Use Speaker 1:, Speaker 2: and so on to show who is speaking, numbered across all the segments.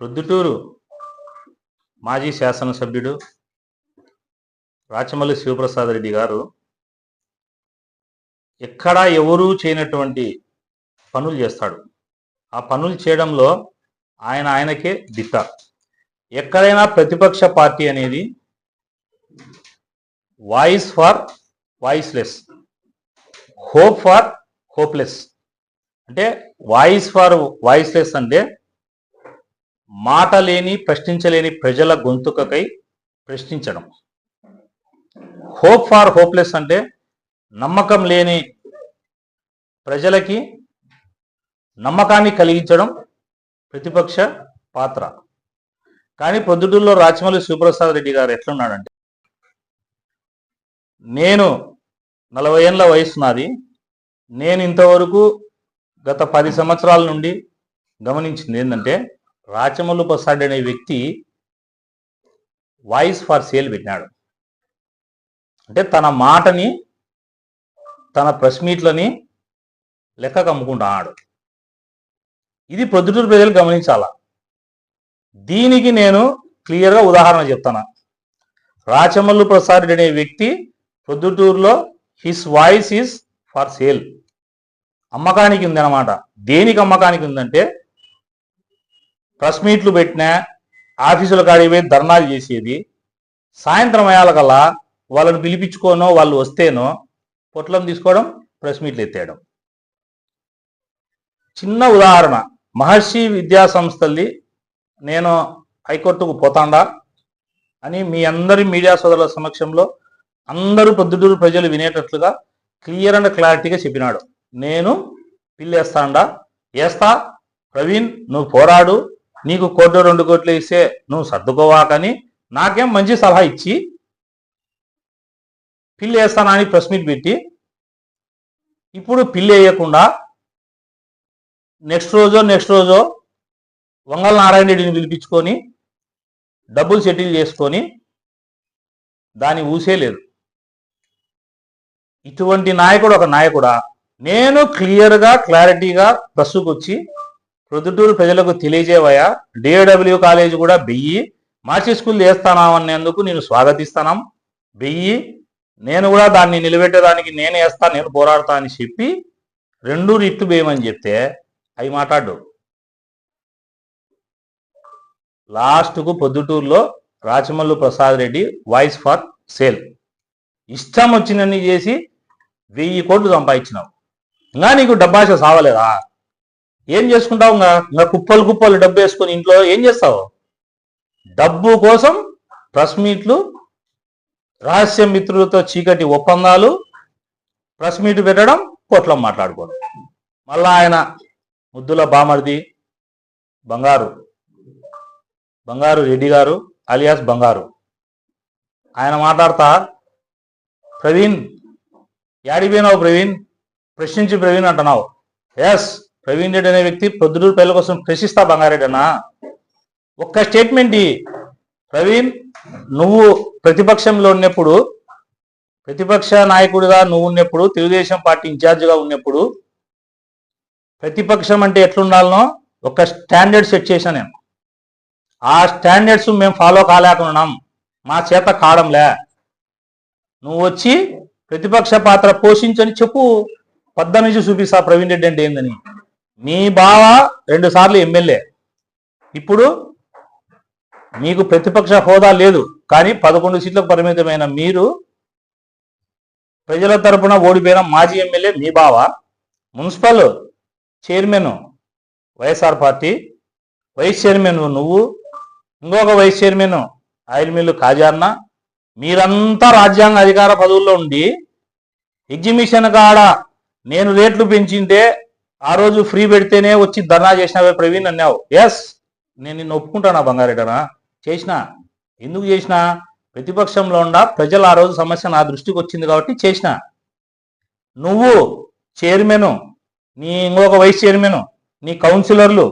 Speaker 1: ప్రొద్దుటూరు మాజీ శాసనసభ్యుడు రాచమల్లి శివప్రసాద్ రెడ్డి గారు ఎక్కడా ఎవరూ చేయనటువంటి పనులు చేస్తాడు. ఆ పనులు చేయడంలో ఆయన ఆయనకే దిట్ట. ఎక్కడైనా ప్రతిపక్ష పార్టీ అనేది voice for voiceless hope for hopeless. అంటే వాయిస్ ఫర్ వాయిస్లెస్ అంటే మాట లేని ప్రశ్నించలేని ప్రజల గొంతుకకై ప్రశ్నించడం. హోప్ ఫార్ హోప్లెస్ అంటే నమ్మకం లేని ప్రజలకి నమ్మకాన్ని కలిగించడం ప్రతిపక్ష పాత్ర. కానీ పొద్దుటూరులో రాచమల్లి సుప్రసాద్ రెడ్డి గారు ఎట్లున్నాడంటే నేను నలభై ఏళ్ళ వయసు నాది. నేను ఇంతవరకు గత పది సంవత్సరాల నుండి గమనించింది ఏంటంటే రాచమల్లు ప్రసాద్ అనే వ్యక్తి వాయిస్ ఫర్ సేల్ పెట్టినాడు. అంటే తన మాటని తన ప్రెస్ మీట్లని లెక్కకు అమ్ముకుంటున్నాడు. ఇది ప్రొద్దుటూరు ప్రజలు గమనించాల? దీనికి నేను క్లియర్గా ఉదాహరణ చెప్తాను. రాచమల్లు ప్రసాద్ అనే వ్యక్తి ప్రొద్దుటూరులో his voice is for sale. అమ్మకానికి ఉందన్నమాట. దేనికి అమ్మకానికి ఉందంటే ప్రెస్ మీట్లు పెట్టినా ఆఫీసుల కాడికి పోయి ధర్నాలు చేసేది. సాయంత్రం అయ్యాలకల్లా వాళ్ళని పిలిపించుకోనో వాళ్ళు వస్తేనో పొట్లం తీసుకోవడం ప్రెస్ మీట్లు ఎత్తేయడం. చిన్న ఉదాహరణ. మహర్షి విద్యా సంస్థల్ది నేను హైకోర్టుకు పోతాండా అని మీ అందరి మీడియా సోదరుల సమక్షంలో అందరూ పొద్దుటూరు ప్రజలు వినేటట్లుగా క్లియర్ అండ్ క్లారిటీగా చెప్పినాడు. నేను పిల్లేస్తాండా. వేస్తా ప్రవీణ్ నువ్వు పోరాడు. నీకు కోట్లు రెండు కోట్లు ఇస్తే నువ్వు సర్దుకోవాకని నాకేం మంచి సలహా ఇచ్చి పిల్లి వేస్తానని ప్రెస్ మీట్ పెట్టి ఇప్పుడు పిల్లి వేయకుండా నెక్స్ట్ రోజో నెక్స్ట్ రోజో వంగల నారాయణ రెడ్డిని పిలిపించుకొని డబ్బులు సెటిల్ చేసుకొని దాని ఊసే లేదు. ఇటువంటి నాయకుడు ఒక నాయకుడా. నేను క్లియర్గా క్లారిటీగా ప్రెస్కు వచ్చి ప్రొద్దుటూరు ప్రజలకు తెలియజేవయా డిఏడబ్ల్యూ కాలేజ్ కూడా వెయ్యి మార్చి స్కూల్ చేస్తానామనేందుకు నేను స్వాగతిస్తాను బెయ్యి నేను కూడా దాన్ని నిలబెట్టేదానికి నేను వేస్తాను నేను పోరాడతా అని చెప్పి రెండు రిట్లు వేయమని చెప్తే అవి మాట్లాడు. లాస్ట్కు పొద్దుటూరులో Rachamallu Prasad Reddy voice for sale. ఇష్టం వచ్చినన్ని చేసి వెయ్యి కోట్లు సంపాదించినావు. ఇంకా నీకు డబ్బాష సావలేదా? ఏం చేసుకుంటావు ఇంకా? ఇంకా కుప్పలు కుప్పలు డబ్బు వేసుకొని ఇంట్లో ఏం చేస్తావు? డబ్బు కోసం ప్రెస్ మీట్లు రహస్య మిత్రులతో చీకటి ఒప్పందాలు ప్రెస్ మీట్ పెట్టడం కోట్ల మాట్లాడుకోవడం. మళ్ళా ఆయన ముద్దుల బామర్ది బంగారు బంగారు రెడ్డి గారు అలియాస్ బంగారు. ఆయన మాట్లాడతా ప్రవీణ్ యాడిపోయినావు ప్రవీణ్? ప్రశ్నించి ప్రవీణ్ అంటున్నావు. ఎస్ ప్రవీణ్ రెడ్డి అనే వ్యక్తి పొద్దుటూరు పిల్లల కోసం ప్రశ్నిస్తా బంగారెడ్డి అన్నా. ఒక్క స్టేట్మెంట్ ఈ. ప్రవీణ్ నువ్వు ప్రతిపక్షంలో ఉన్నప్పుడు ప్రతిపక్ష నాయకుడిగా నువ్వు ఉన్నప్పుడు తెలుగుదేశం పార్టీ ఇన్ఛార్జిగా ఉన్నప్పుడు ప్రతిపక్షం అంటే ఎట్లుండాలనో ఒక స్టాండర్డ్ సెట్ చేశాను నేను. ఆ స్టాండర్డ్స్ మేము ఫాలో కాలేకున్నాం. మా చేత కాడంలే. నువ్వు వచ్చి ప్రతిపక్ష పాత్ర పోషించని చెప్పు. పద్ద చూపిస్తా ప్రవీణ్ రెడ్డి అంటే ఏందని. మీ బావ రెండు సార్లు ఎమ్మెల్యే. ఇప్పుడు మీకు ప్రతిపక్ష హోదా లేదు కానీ పదకొండు సీట్లకు పరిమితమైన మీరు ప్రజల తరపున ఓడిపోయిన మాజీ ఎమ్మెల్యే మీ బావ municipal chairman YSR party vice chairman నువ్వు ఇంకొక వైస్ చైర్మన్ ఆయిల్ మిల్లు కాజాన్న మీరంతా రాజ్యాంగ అధికార పదవుల్లో ఉండి ఎగ్జిబిషన్ కాడ నేను రేట్లు పెంచింటే ఆ రోజు ఫ్రీ పెడితేనే వచ్చి ధర్నా చేసినావే ప్రవీణ్ అన్నావు. ఎస్ నేను నిన్ను ఒప్పుకుంటానా బంగారెడ్డనా? చేసిన. ఎందుకు చేసిన? ప్రతిపక్షంలో ఉండ ప్రజలు ఆ రోజు సమస్య నా దృష్టికి వచ్చింది కాబట్టి చేసిన. నువ్వు చైర్మన్ నీ ఇంకొక వైస్ చైర్మన్ నీ కౌన్సిలర్లు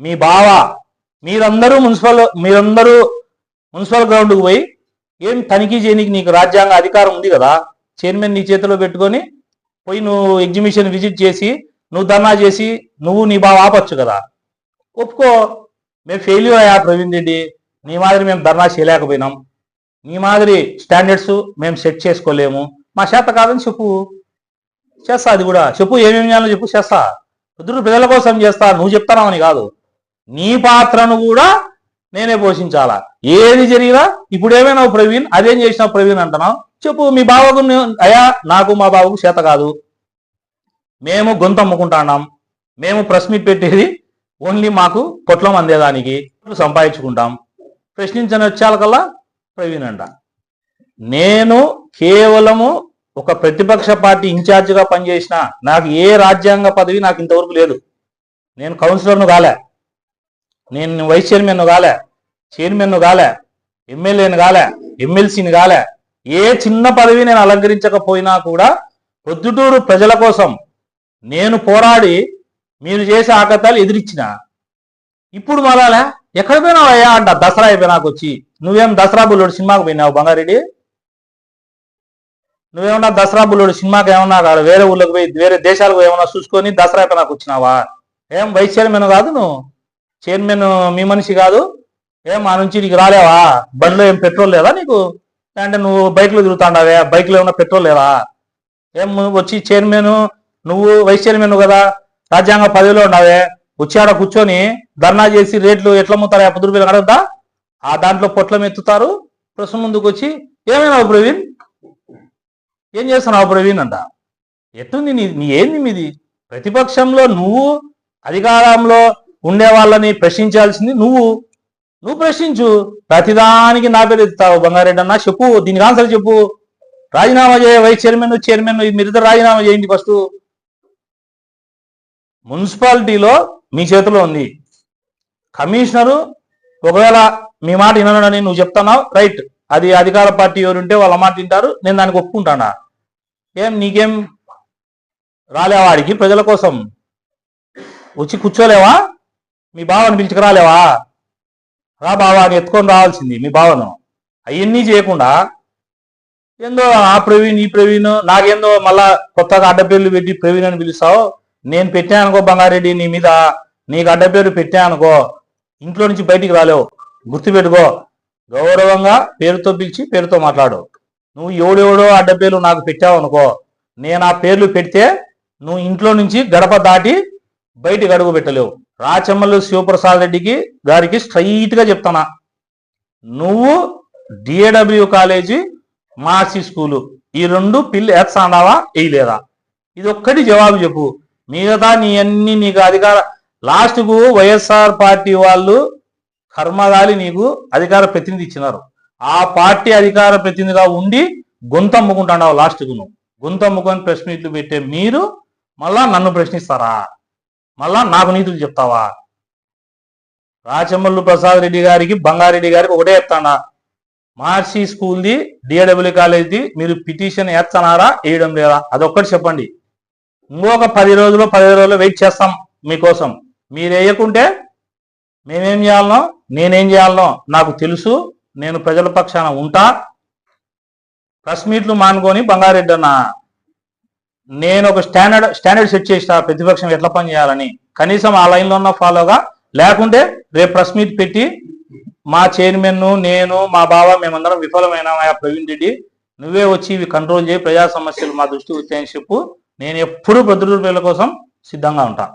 Speaker 1: మీ బావ మీరందరూ మున్సిపల్ మీరందరూ మున్సిపల్ గ్రౌండ్కి పోయి ఏం తనిఖీ చేయనీకి నీకు రాజ్యాంగ అధికారం ఉంది కదా? చైర్మన్ నీ చేతిలో పెట్టుకొని పోయి నువ్వు ఎగ్జిబిషన్ విజిట్ చేసి నువ్వు ధర్నా చేసి నువ్వు నీ బావ ఆపచ్చు కదా. ఒప్పుకో. మేము ఫెయిల్యూర్ అయ్యా ప్రవీణ్ రెడ్డి. నీ మాదిరి మేము ధర్నా చేయలేకపోయినాం. నీ మాదిరి స్టాండర్డ్స్ మేము సెట్ చేసుకోలేము. మా చేత కాదని చెప్పు. చేస్తా అది కూడా. చెప్పు ఏమేమి చేయాలో చెప్పు చేస్తా. పొద్దున ప్రజల కోసం చేస్తా. నువ్వు చెప్తానని కాదు. నీ పాత్రను కూడా నేనే పోషించాలా. ఏది జరిగినా ఇప్పుడు ఏమైనావు ప్రవీణ్? అదేం చేసినావు ప్రవీణ్ అంటున్నావు? చెప్పు మీ బావకు అయా అయ్యా నాకు మా బావకు చేత కాదు. మేము గొంతు అమ్ముకుంటున్నాం. మేము ప్రెస్ మీట్ పెట్టేది ఓన్లీ మాకు పొట్లం అందేదానికి సంపాదించుకుంటాం. ప్రశ్నించని వచ్చేకల్లా ప్రవీణ్ అంట. నేను కేవలము ఒక ప్రతిపక్ష పార్టీ ఇన్ఛార్జిగా పనిచేసిన నాకు ఏ రాజ్యాంగ పదవి నాకు ఇంతవరకు లేదు. నేను కౌన్సిలర్ను కాలే. నేను వైస్ చైర్మన్ను కాలే. చైర్మన్ను కాలే. ఎమ్మెల్యేను కాలే. ఎమ్మెల్సీని కాలే. ఏ చిన్న పదవి నేను అలంకరించకపోయినా కూడా పొద్దుటూరు ప్రజల కోసం నేను పోరాడి మీరు చేసే ఆకతాలు ఎదిరించిన ఇప్పుడు మళ్ళా ఎక్కడ పోయినావు అయ్యా అంట దసరా అయిపోయినాకు వచ్చి. నువ్వేం దసరా బుల్లోడు సినిమాకు పోయినావు బంగారెడ్డి? నువ్వేమన్నా దసరా బుల్లోడు సినిమాకి ఏమన్నా కాదు వేరే ఊళ్ళకి పోయి వేరే దేశాలకు ఏమన్నా చూసుకొని దసరా అయిపోయినాకు వచ్చినావా? ఏం వైస్ చైర్మన్ కాదు నువ్వు? చైర్మన్ మీ మనిషి కాదు? ఏం మా నుంచి నీకు రాలేవా? బండిలో ఏం పెట్రోల్ లేదా నీకు? అంటే నువ్వు బైక్లో తిరుగుతాండావే? బైక్లో ఏమన్నా పెట్రోల్ లేదా ఏం నువ్వు వచ్చి చైర్మన్ నువ్వు వైస్ చైర్మన్ కదా? రాజ్యాంగ పదవిలో ఉన్నావే? వచ్చి ఆడ కూర్చొని ధర్నా చేసి రేట్లు ఎట్లా అమ్ముతారు? పది రూపాయలు అడగద్దా ఆ దాంట్లో పొట్లం ఎత్తుతారు. ప్రశ్న ముందుకు వచ్చి ఏమైనావు ప్రవీణ్? ఏం చేస్తున్నావు ప్రవీణ్? అంట. ఎట్టుంది నీ నీ ఏంది మీది? ప్రతిపక్షంలో నువ్వు అధికారంలో ఉండే వాళ్ళని ప్రశ్నించాల్సింది నువ్వు. నువ్వు ప్రశ్నించు. ప్రతిదానికి నా పేరు ఎత్తుతావు. బంగారెడ్డి అన్న చెప్పు. దీనికి ఆన్సర్ చెప్పు. రాజీనామా చేయ వైస్ చైర్మన్ చైర్మన్ మీరిద్దరు రాజీనామా చేయండి ఫస్ట్ మున్సిపాలిటీలో మీ చేతిలో ఉంది. కమిషనరు ఒకవేళ మీ మాట వినడని నువ్వు చెప్తున్నావు రైట్. అది అధికార పార్టీ ఎవరు ఉంటే వాళ్ళ మాట వింటారు నేను దానికి ఒప్పుకుంటానా? ఏం నీకేం రాలేవాడికి ప్రజల కోసం వచ్చి కూర్చోలేవా? మీ బావని పిలిచికి రాలేవా? రా బావా అని ఎత్తుకొని రావాల్సింది మీ బావను. అవన్నీ చేయకుండా ఏందో ఆ ప్రవీణ్ ఈ ప్రవీణ్ నాకేందో మళ్ళా కొత్తగా అడ్డపేర్లు పెట్టి ప్రవీణ్ అని పిలుస్తావు? నేను పెట్టానుకో బంగారెడ్డి నీ మీద నీకు అడ్డపేరు పెట్టానుకో ఇంట్లో నుంచి బయటికి రాలేవు. గుర్తుపెట్టుకో గౌరవంగా పేరుతో పిలిచి పేరుతో మాట్లాడు. నువ్వు ఎవడెవడో అడ్డపేర్లు నాకు పెట్టావు అనుకో నేను ఆ పేర్లు పెడితే నువ్వు ఇంట్లో నుంచి గడప దాటి బయటికి అడుగు పెట్టలేవు. రాచమల్లు శివప్రసాద్ రెడ్డికి గారికి స్ట్రైట్గా చెప్తానా. నువ్వు డిఏడబ్ల్యూ కాలేజీ మార్సి స్కూలు. ఈ రెండు పిల్లి వేస్తాడావా వేయలేదా ఇది ఒక్కటి జవాబు చెప్పు. మిగతా నీ అన్ని నీకు అధికార లాస్ట్కు వైఎస్ఆర్ పార్టీ వాళ్ళు కర్మగాలి నీకు అధికార ప్రతినిధి ఇచ్చినారు. ఆ పార్టీ అధికార ప్రతినిధిగా ఉండి గొంతు లాస్ట్కు నువ్వు. గొంతు అమ్ముకొని ప్రెస్ మీట్లు పెట్టే మీరు మళ్ళా నన్ను ప్రశ్నిస్తారా? మళ్ళా నాకు నీతులు చెప్తావా? రాచమల్లు ప్రసాద్ రెడ్డి గారికి బంగారెడ్డి గారికి ఒకటే చెప్తాడా మహర్షి స్కూల్ది డిఏడబ్ల్యూ కాలేజ్ది మీరు పిటిషన్ వేస్తున్నారా వేయడం లేదా? అదొక్కటి చెప్పండి. ఇంకొక పది రోజులు పదిహేను రోజులు వెయిట్ చేస్తాం మీకోసం. మీరు వేయకుంటే మేమేం చేయాలనో నేనేం చేయాలనో నాకు తెలుసు. నేను ప్రజల పక్షాన ఉంటా. ప్రెస్ మీట్లు మానుకొని బంగారెడ్డి అన్నా. నేను ఒక స్టాండర్డ్ స్టాండర్డ్ సెట్ చేసిన ప్రతిపక్షం ఎట్లా పని చేయాలని. కనీసం ఆ లైన్లో ఉన్న ఫాలోగా లేకుంటే రేపు ప్రెస్ మీట్ పెట్టి మా చైర్మన్ నేను మా బావ మేమందరం విఫలమైన ప్రవీణ్ రెడ్డి నువ్వే వచ్చి ఇవి కంట్రోల్ చేయి ప్రజా సమస్యలు మా దృష్టికి వచ్చాయని చెప్పు. నేను ఎప్పుడు ప్రతిరూపాయల కోసం సిద్ధంగా ఉంటా.